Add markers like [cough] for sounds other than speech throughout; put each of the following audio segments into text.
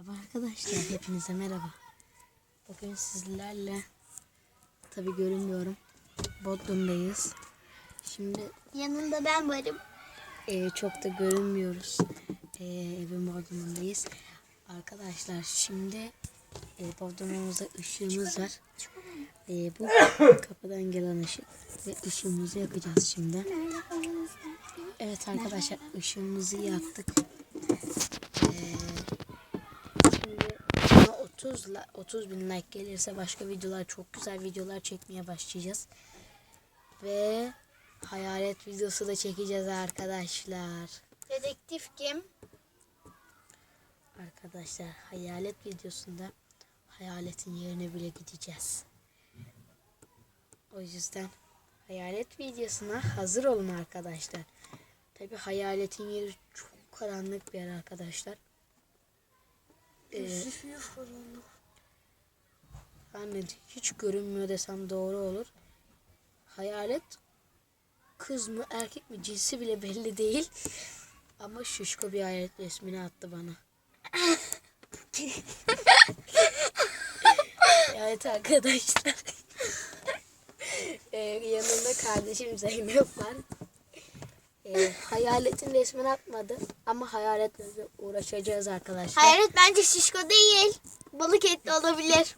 Merhaba arkadaşlar, hepinize merhaba. Bugün sizlerle, tabi görünmüyorum, Bodrum'dayız. Şimdi Yanında ben varım. e, çok da görünmüyoruz. E, evin Bodrum'undayız. Arkadaşlar şimdi e, Bodrum'umuzda ışığımız var. E, bu kapıdan gelen ışık ve ışığımızı yakacağız şimdi. Evet arkadaşlar ışığımızı yaktık. 30 la- 30 bin like gelirse başka videolar çok güzel videolar çekmeye başlayacağız. Ve hayalet videosu da çekeceğiz arkadaşlar. Dedektif kim? Arkadaşlar hayalet videosunda hayaletin yerine bile gideceğiz. O yüzden hayalet videosuna hazır olun arkadaşlar. Tabi hayaletin yeri çok karanlık bir yer arkadaşlar. Ee, yani hiç görünmüyor desem doğru olur. Hayalet kız mı erkek mi cinsi bile belli değil. Ama şişko bir hayalet resmini attı bana. evet arkadaşlar. ee, yanında kardeşim Zeynep var. Ee, hayaletin resmini atmadı ama hayaletle uğraşacağız arkadaşlar. Hayalet bence şişko değil. Balık etli olabilir.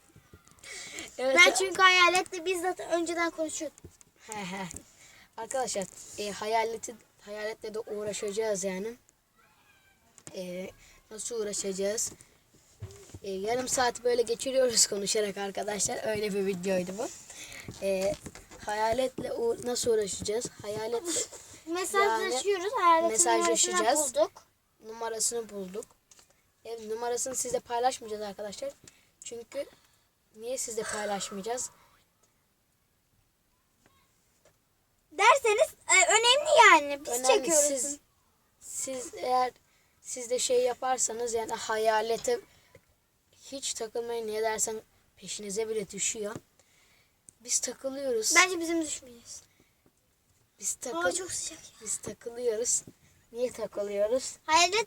Evet, Ben çünkü hayaletle bizzat önceden konuşuyordum. He he. Arkadaşlar e, hayaleti, hayaletle de uğraşacağız yani. E, nasıl uğraşacağız? E, yarım saat böyle geçiriyoruz [laughs] konuşarak arkadaşlar. Öyle bir videoydu bu. E, hayaletle uğ- nasıl uğraşacağız? Hayaletle Mesajlaşıyoruz. Hayaletin mesajlaşacağız. bulduk. numarasını bulduk. E, numarasını sizle paylaşmayacağız arkadaşlar. Çünkü niye sizle paylaşmayacağız? Derseniz e, önemli yani. Biz Önemli. çekiyoruz. Siz, siz eğer siz de şey yaparsanız yani hayalete hiç takılmayın ne dersen peşinize bile düşüyor. Biz takılıyoruz. Bence bizim düşmeyiz. Biz Aa takıl çok sıcak. biz takılıyoruz. Niye takılıyoruz? Hayalet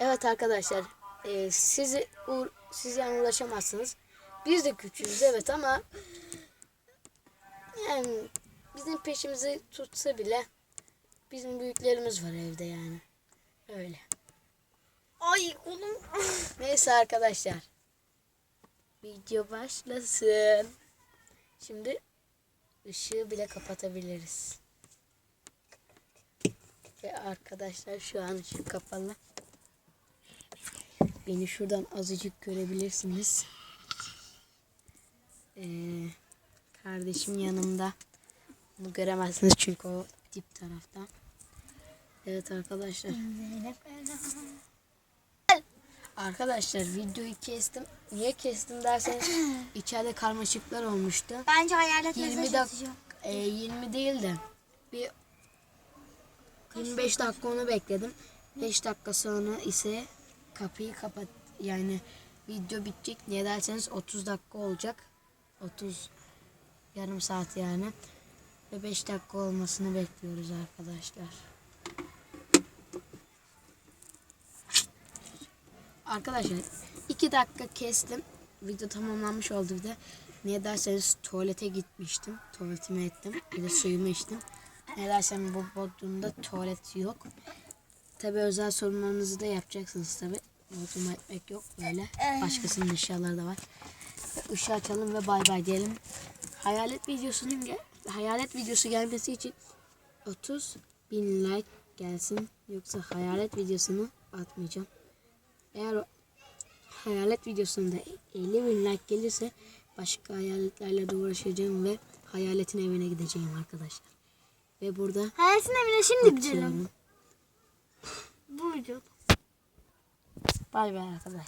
Evet arkadaşlar, e, sizi uğ- siz yani ulaşamazsınız. Biz de küçüğüz evet ama yani bizim peşimizi tutsa bile bizim büyüklerimiz var evde yani. Öyle. Ay kolum. [laughs] Neyse arkadaşlar. Video başlasın. Şimdi ışığı bile kapatabiliriz. Ve arkadaşlar şu an ışık kapalı. Beni şuradan azıcık görebilirsiniz. Ee, kardeşim yanımda. Bunu göremezsiniz çünkü o dip tarafta. Evet arkadaşlar. Arkadaşlar videoyu kestim. Niye kestim derseniz [clears throat] içeride karmaşıklar olmuştu. Bence hayalet 20 mesaj atacak. e, 20 değil de bir 25 dakika onu bekledim. 5 dakika sonra ise kapıyı kapat yani video bitecek. Niye derseniz 30 dakika olacak. 30 yarım saat yani. Ve 5 dakika olmasını bekliyoruz arkadaşlar. Arkadaşlar 2 dakika kestim. Video tamamlanmış oldu bir de. Niye derseniz tuvalete gitmiştim. Tuvaletimi ettim. Bir de suyumu içtim. Ne dersem bu bodrumda tuvalet yok. Tabi özel sorunlarınızı da yapacaksınız tabi. Bodruma etmek yok böyle. Başkasının eşyaları da var. Ve ışığı açalım ve bay bay diyelim. Hayalet videosunun gel hayalet videosu gelmesi için 30 bin like gelsin. Yoksa hayalet videosunu atmayacağım. Eğer hayalet videosunda 50 bin like gelirse başka hayaletlerle de uğraşacağım ve hayaletin evine gideceğim arkadaşlar. Ve burada Hayaletin evine şimdi gidelim. Bu video. Bay bay arkadaşlar.